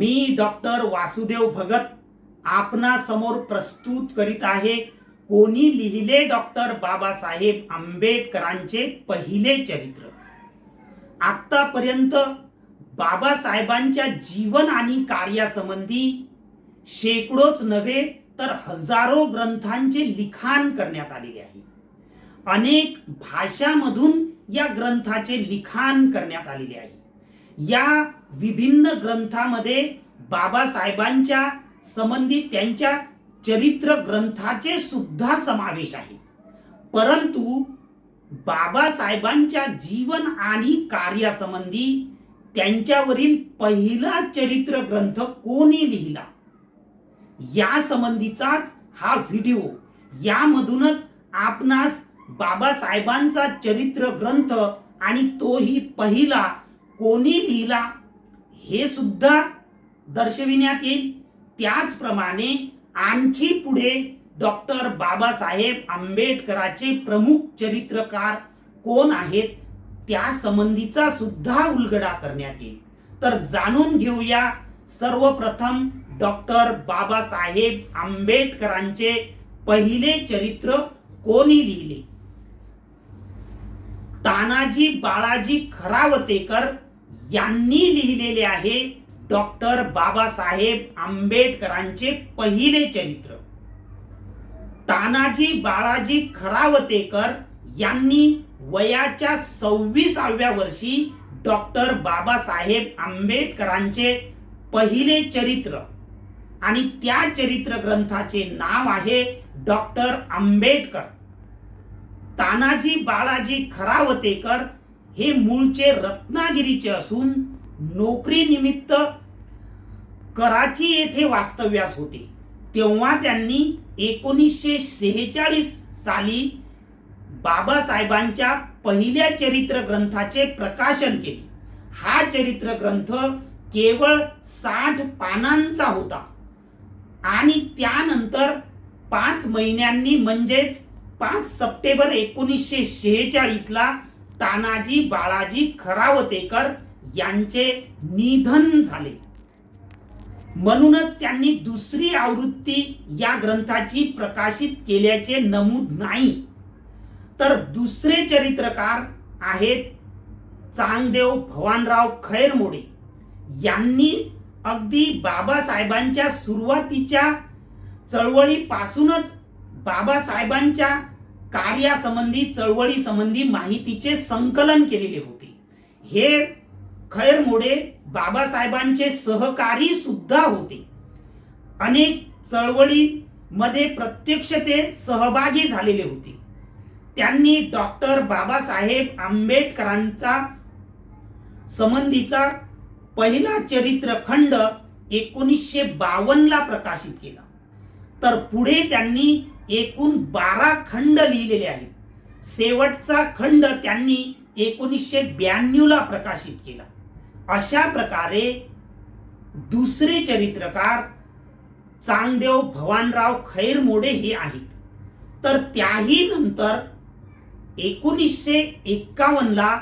मी doctor Vasudev Bhagat आपणासमोर प्रस्तुत करीत आहे. कोणी लिहिले डॉक्टर बाबासाहेब आंबेडकरांचे पहिले चरित्र? आत्तापर्यंत बाबासाहेबांच्या जीवन आणि कार्यासंबंधी शेकडोच नव्हे तर हजारो ग्रंथांचे लिखाण करण्यात आलेले आहे. अनेक भाषामधून या ग्रंथाचे लिखाण करण्यात आलेले आहे. या विभिन्न ग्रंथामध्ये बाबासाहेबांच्या संबंधित त्यांच्या चरित्र ग्रंथाचे सुद्धा समावेश आहे. परंतु बाबासाहेबांच्या जीवन आणि कार्यासंबंधी त्यांच्यावरील पहिला चरित्र ग्रंथ कोणी लिहिला? या संबंधीचाच हा व्हिडिओ यामधूनच आपणास बाबासाहेबांचा चरित्र ग्रंथ आणि तोही पहिला कोणी लिहिला हे सुद्धा दर्शविण्यात येईल. त्याचप्रमाणे आणखी पुढे डॉक्टर बाबासाहेब आंबेडकरांचे प्रमुख चरित्रकार कोण आहेत त्या संबंधीचा सुद्धा उलगडा करण्यात येईल. तर जाणून घेऊया सर्वप्रथम डॉक्टर बाबासाहेब आंबेडकरांचे पहिले चरित्र कोणी लिहिले? तानाजी बाळाजी खरावतेकर यांनी लिहिलेले आहे डॉक्टर बाबासाहेब आंबेडकरांचे पहिले चरित्र. तानाजी बाळाजी खरावतेकर यांनी वयाच्या सव्वीसाव्या वर्षी डॉक्टर बाबासाहेब आंबेडकरांचे पहिले चरित्र आणि त्या चरित्र ग्रंथाचे नाव आहे डॉक्टर आंबेडकर. तानाजी बाळाजी खरावतेकर हे मूळचे रत्नागिरीचे असून नोकरीनिमित्त कराची येथे वास्तव्यास होते. तेव्हा त्यांनी एकोणीसशे शेहेचाळीस साली बाबासाहेबांच्या पहिल्या चरित्र ग्रंथाचे प्रकाशन केले. हा चरित्र ग्रंथ केवळ साठ पानांचा होता. आणि त्यानंतर पाच महिन्यांनी म्हणजेच पाच सप्टेंबर एकोणीसशे शेहेचाळीसला ला तानाजी बाळाजी खरावतेकर यांचे निधन झाले. म्हणूनच त्यांनी दुसरी आवृत्ती या ग्रंथाची प्रकाशित केल्याचे नमूद नाही. तर दुसरे चरित्रकार आहेत चांगदेव भवानराव खैरमोडे. यांनी अगदी बाबासाहेबांच्या सुरुवातीच्या चळवळीपासूनच बाबासाहेबांच्या कार्यासंबंधी चळवळी संबंधी माहितीचे संकलन केलेले होते. हे खैरमोडे बाबासाहेबांचे सहकारी सुद्धा होते. अनेक चळवळीमध्ये प्रत्यक्ष ते सहभागी झालेले होते. त्यांनी डॉक्टर बाबासाहेब आंबेडकरांचा संबंधीचा पहिला चरित्र खंड एकोणीसशे बावन्नला प्रकाशित केला. तर पुढे त्यांनी एकूण बारा खंड लिहिलेले आहेत. शेवटचा खंड त्यांनी एकोणीसशे ब्याण्णवला प्रकाशित केला. अशा प्रकारे दुसरे चरित्रकार चांगदेव भवानराव खैरमोडे हे आहेत. तर त्याही नंतर एकोणीसशे एक्कावन्नला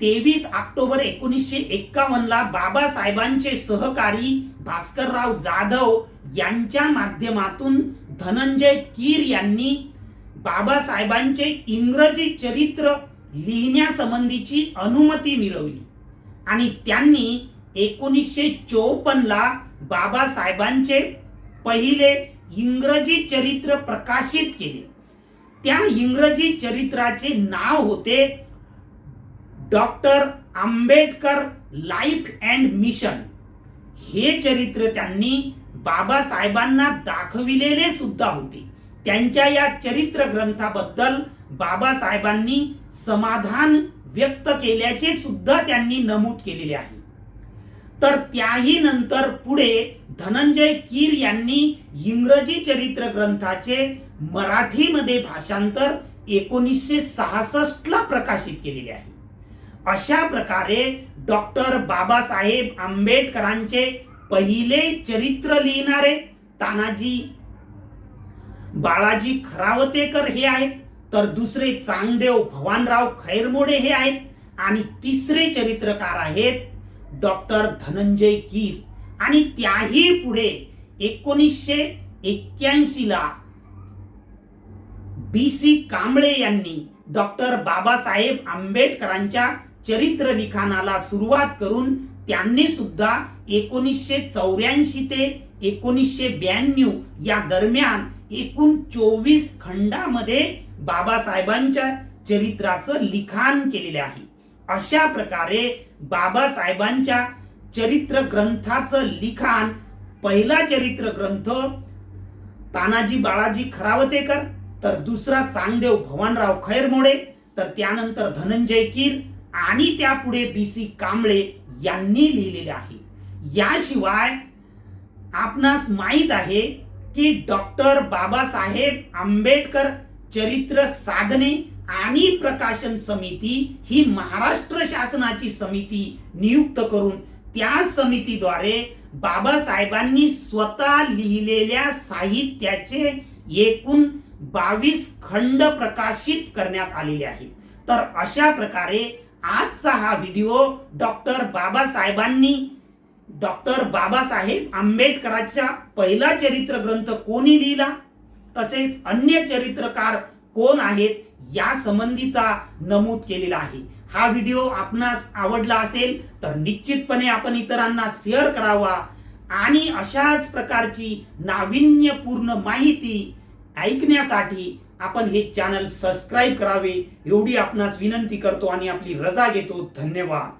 तेवीस ऑक्टोबर एकोणीसशे एक्कावन्नला बाबासाहेबांचे सहकारी भास्करराव जाधव यांच्या माध्यमातून धनंजय कीर यांनी बाबासाहेबांचे इंग्रजी चरित्र लिहिण्यासंबंधीची अनुमती मिळवली. आणि त्यांनी एकोणीसशे चोपन्नला बाबासाहेबांचे पहिले इंग्रजी चरित्र प्रकाशित केले. त्या इंग्रजी चरित्राचे नाव होते doctor Ambedkar life and mission. हे चरित्र त्यांनी बाबासाहेबांना दाखविलेले सुद्धा होते. त्यांच्या या चरित्र ग्रंथाबद्दल बाबासाहेबांनी समाधान व्यक्त केल्याचे सुद्धा त्यांनी नमूद केलेले आहे. तर त्याही नंतर पुढे धनंजय कीर यांनी इंग्रजी चरित्र ग्रंथाचे मराठीमध्ये भाषांतर एकोणीसशे सहासष्ट ला प्रकाशित केलेले आहे. अशा प्रकारे डॉक्टर बाबासाहेब आंबेडकरांचे पहिले चरित्र लिहिणारे तानाजी बाळाजी खरावतेकर हे आहेत तर दुसरे चांगदेव भवानराव खैरमोडे हे आहेत आणि तिसरे चरित्रकार आहेत डॉक्टर धनंजय कीर. आणि त्याही पुढे एकोणीसशे एक्क्याऐंशी ला बी सी कांबळे यांनी डॉक्टर बाबासाहेब आंबेडकरांच्या चरित्र लिखाणाला सुरुवात करून त्यांनी सुद्धा एकोणीसशे चौऱ्याऐंशी ते एकोणीसशे ब्याण्णव या दरम्यान एकूण चोवीस खंडामध्ये बाबासाहेबांच्या चरित्राचं लिखाण केलेले आहे. अशा प्रकारे बाबासाहेबांच्या चरित्र ग्रंथाचं लिखाण पहिला चरित्र ग्रंथ तानाजी बाळाजी खरावतेकर तर दुसरा चांगदेव भवानराव खैरमोडे तर त्यानंतर धनंजय कीर आणि त्यापुढे बी सी कांबळे यांनी लिहिलेले आहे. याशिवाय आपणास माहीत आहे की डॉक्टर बाबासाहेब आंबेडकर चरित्र साधने आणि प्रकाशन समिती ही महाराष्ट्र शासनाची समिती नियुक्त करून त्या समितीद्वारे बाबासाहेबांनी स्वतः लिहिलेल्या साहित्याचे एकूण बावीस खंड प्रकाशित करण्यात आलेले आहेत. तर अशा प्रकारे आजचा हा व्हिडिओ डॉक्टर बाबासाहेबांनी डॉक्टर बाबासाहेब आंबेडकरांचा पहिला चरित्र ग्रंथ कोणी लिहिला? तसेच अन्य चरित्रकार कोण आहेत या संबंधीचा नमूद केलेला आहे. हा व्हिडिओ आपणास आवडला असेल तर निश्चितपणे आपण इतरांना शेअर करावा आणि अशाच प्रकारची नाविन्यपूर्ण माहिती ऐकण्यासाठी आपण हे चॅनल सबस्क्राईब करावे एवढी आपणास विनंती करतो आणि आपली रजा घेतो. धन्यवाद.